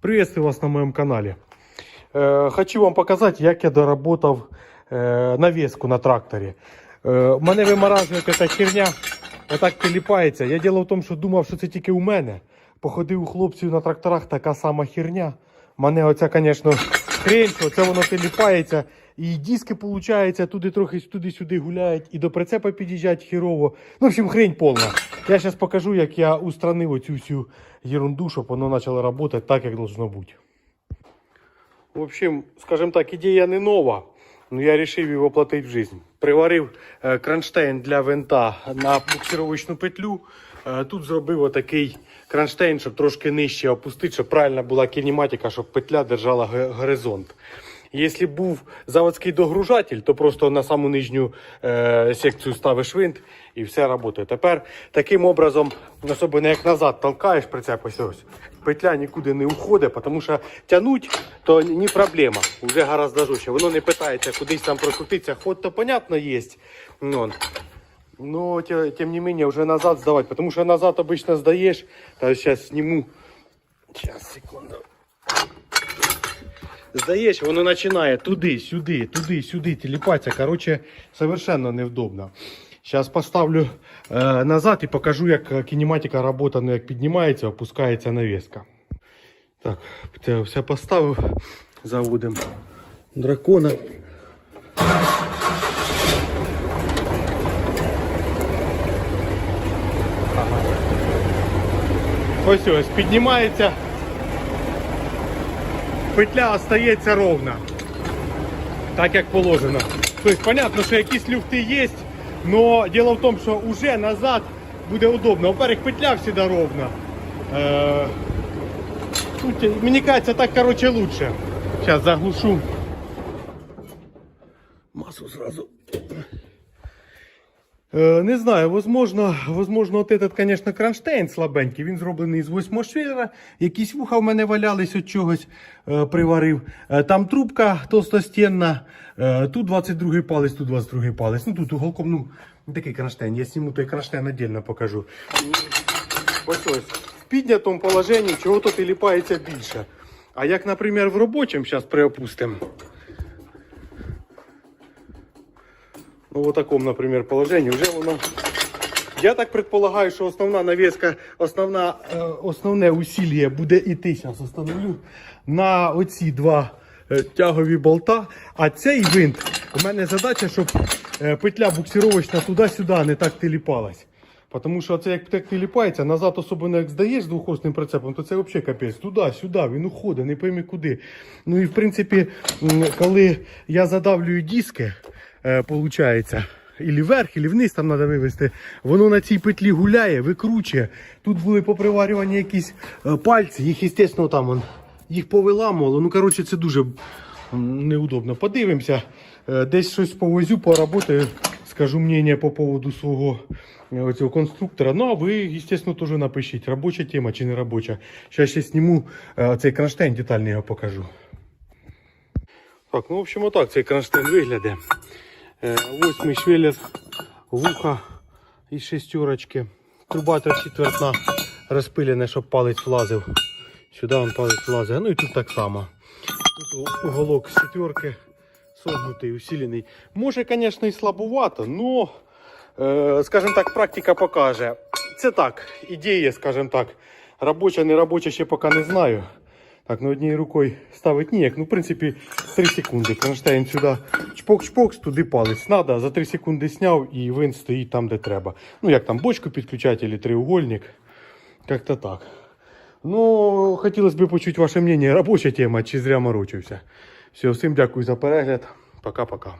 Приветствую вас на моем канале. Э, хочу вам показать, як я доработав э, навеску на тракторі. Э, мене виморажує ця херня, отак теліпається. Я діло в тому, що думав, що це тільки у мене. Походив у хлопців на тракторах така сама херня. Мене оця, звісно, хрень, що це воно теліпається. І диски, виходить, туди трохи туди-сюди гуляють, і до прицепа під'їжджають херово. Ну, в общем, хрень повна. Я зараз покажу, як я устранив оцю всю ерунду, щоб воно почало працювати так, як должно бути. В общем, скажем так, ідея не нова, но я решил его воплотить в жизнь. Приварив е, кронштейн для винта на буксировочну петлю. Е, Тут зробив отакий кронштейн, щоб трошки нижче опустити, щоб правильно була кінематика, щоб петля держала горизонт. Якщо був заводський догружатель, то просто на саму нижню е, секцію ставиш винт і все працює. Тепер таким образом, особливо як назад толкаєш прицеп ось петля нікуди не уходить, тому що тягнуть, то не проблема, вже гораздо жорстче. Воно не питається кудись там прокрутитися, ход то понятно є. Но те- тем не менее уже назад сдавать, потому что назад обычно сдаешь. Сейчас сниму. Сейчас, секунду. Здаєш, воно починає туди, сюди, туди, сюди тіліпатися. Коротше, совершенно невдобно. Зараз поставлю е, назад і покажу, як кінематика робота, ну, як піднімається, опускається навіска. Так, все поставив. Заводимо дракона. Ось ось піднімається. Петля остається ровна. Так як положено. Тобто, понятно, що якісь люфти є, але діло в тому, що вже назад буде удобно. Во-первых, петля всегда ровна. Е, тут, мені кажется, так короче лучше. Сейчас заглушу. Масу сразу. Е, Не знаю, возможно, возможно, от этот, конечно, кронштейн слабенький. Він зроблений з восьмого восьмошвілера. Якісь вуха в мене валялись от чогось е, приварив. Е, там трубка толстостінна. Е, тут 22 палець, тут 22 палець. Ну тут уголком, ну, такий кронштейн. Я зніму той кронштейн отдельно покажу. Ось ось. В піднятому положенні чого і ліпається більше. А як, наприклад, в робочому, зараз приопустимо. Ну, в такому, например, положении уже воно. Я так предполагаю, що основна навіска, основна, е, основне усилля буде іти, зараз остановлю, на оці два е, тягові болта. А цей винт, у мене задача, щоб е, петля буксировочна туди-сюди не так теліпалась. Тому що це як так теліпається, назад особливо як здаєш з двохосним прицепом, то це взагалі капець. Туди, сюди, він уходить, не пойми куди. Ну і в принципі, коли я задавлюю диски, получається, ілі вверх, ілі вниз там треба вивести, воно на цій петлі гуляє, викручує. Тут були поприварювані якісь е, пальці, їх, звісно, там он, їх повиламувало. Ну, коротше, це дуже неудобно. Подивимося, Е, десь щось повозю, поработаю, скажу мнение по поводу свого е, цього конструктора. Ну, а ви, звісно, теж напишіть, робоча тема чи не робоча. Зараз ще зніму е, цей кронштейн, детально його покажу. Так, ну, в общем, отак цей кронштейн виглядає. Е, Восьмий швелер, вуха із шестерочки. Труба четвертна розпилене, щоб палець влазив. Сюди он палець влазить. Ну і тут так само. Тут уголок з четверки согнутий, усилений. Може, звісно, і слабувато, но, е, скажімо так, практика покаже. Це так, ідея, скажімо так. Робоча, не робоча, ще поки не знаю. Так, ну однією рукою ставить ніяк. Ну, в принципі, 3 секунди. Кронштейн сюди чпок-чпокс, туди палець надо. За 3 секунди зняв і він стоїть там, де треба. Ну, як там бочку підключати, або треугольник. Як-то так. Ну, хотілося б почути ваше мнення. робоча тема чи зря морочився. Все, всім дякую за перегляд. Пока-пока.